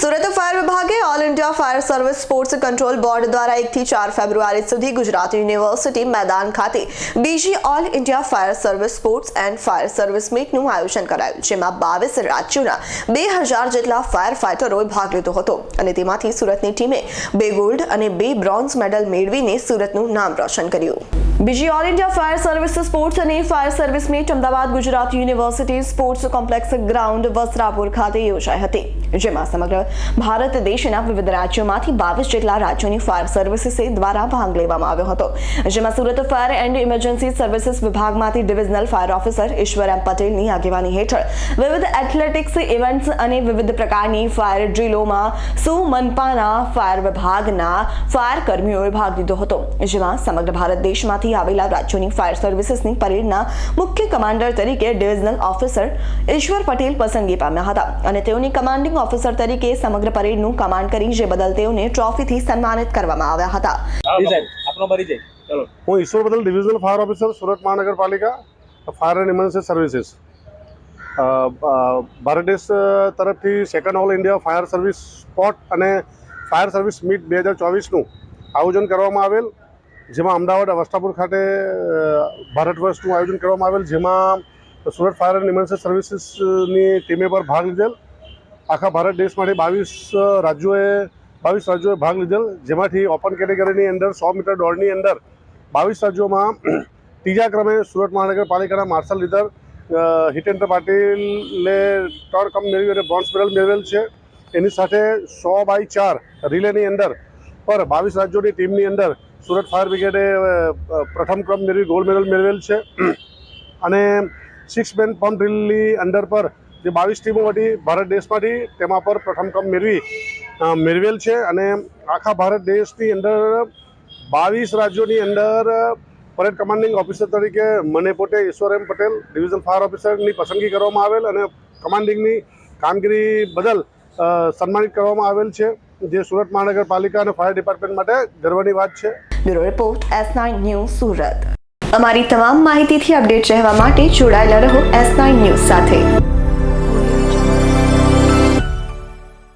Surat fire વિભાગે all India fire service sports control board દ્વારા એકથી ચાર ફેબ્રુઆરી સુધી ગુજરાત યુનિવર્સિટી મેદાન ખાતે બીજી all India fire service sports and fire service મીટનું આયોજન કરાયું, જેમાં બાવીસ રાજ્યોના બે હજાર જેટલા ફાયર ફાઇટરોએ ભાગ લીધો હતો. અને તેમાંથી સુરતની ટીમે બે ગોલ્ડ અને બે બ્રોન્ઝ મેડલ મેળવીને સુરતનું નામ રોશન કર્યું. બીજી all India fire service sports અને fire service meet Ahmedabad Gujarat university sports complex ground Vastrapur ખાતે યોજાઈ હતી. જેમાં સમગ્ર ભારત દેશના વિવિધ રાજ્યોમાંથી બાવીસ જેટલા રાજ્યોની ફાયર સર્વિસીસ દ્વારા ભાગ લેવામાં આવ્યો હતો. જેમાં Surat fire and emergency services વિભાગમાંથી divisional fire officer Ishwar M પટેલની આગેવાની હેઠળ વિવિધ એથ્લેટિક્સ ઇવેન્ટ્સ અને વિવિધ પ્રકારની ફાયર ડ્રીલોમાં સુમનપાના ફાયર વિભાગના ફાયર કર્મીઓએ ભાગ લીધો હતો. જેમાં સમગ્ર ભારત દેશમાંથી આવેલા રાજ્યોની ફાયર સર્વિસીસની પરેડના મુખ્ય કમાન્ડર તરીકે ડિવિઝનલ ઓફિસર ઈશ્વર પટેલ પસંદગી પામ્યા હતા અને તેઓની કમાન્ડિંગ ઓફિસર તરીકે સમગ્ર પરેડનું કમાન્ડ કરી જે બદલ તેઓને ટ્રોફીથી સન્માનિત કરવામાં આવ્યા હતા. આપનો પરિચય. ચલો. હું ઈશ્વર બદલ ડિવિઝનલ ફાયર ઓફિસર સુરત મહાનગરપાલિકા fire and emergency services Bharat દેશ તરફથી second all India fire service sports અને ફાયર સર્વિસ મીટ બે હજાર ચોવીસનું આયોજન કરવામાં આવેલ જેમાં અમદાવાદ અવસ્થાપુર ખાતે ભારત વર્ષનું આયોજન કરવામાં આવેલ જેમાં સુરત ફાયર એન્ડ ઇમરજન્સી સર્વિસીસની ટીમે પર ભાગ લીધેલ. આખા ભારત દેશમાંથી બાવીસ રાજ્યોએ બાવીસ રાજ્યોએ ભાગ લીધેલ. જેમાંથી ઓપન કેટેગરીની અંદર, સો મીટર દોડની અંદર, બાવીસ રાજ્યોમાં ત્રીજા ક્રમે સુરત મહાનગરપાલિકાના માર્શલ લીડર હિતેન્દ્ર પાટીલે ત્રણ કમ મેળવી અને બ્રોન્ઝ મેડલ મેળવેલ છે. એની સાથે સો બાય ચાર રિલેની અંદર પર બાવીસ રાજ્યોની ટીમની અંદર સુરત ફાયર બ્રિગેડે પ્રથમ ક્રમ મેળવી ગોલ્ડ મેડલ મેળવેલ છે. અને સિક્સ મેન પંપ ડ્રીલની અંદર પર જે બાવીસ ટીમો હતી ભારત દેશમાંથી, તેમાં પર પ્રથમ ક્રમ મેળવી મેળવેલ છે અને આખા ભારત દેશની અંદર બાવીસ રાજ્યોની અંદર પરેડ કમાન્ડિંગ ઓફિસર તરીકે મને પોતે Ishwar M Patel, division fire ઓફિસરની પસંદગી કરવામાં આવેલ અને કમાન્ડિંગની કામગીરી બદલ સન્માનિત કરવામાં આવેલ છે. જે સુરત મહાનગરપાલિકા અને ફાયર ડિપાર્ટમેન્ટ માટે ગર્વની વાત છે. Bureau report, S nine news Surat. અમારી તમામ માહિતીથી અપડેટ રહેવા માટે જોડાયેલા રહો એસ નાઇન ન્યૂઝ સાથે.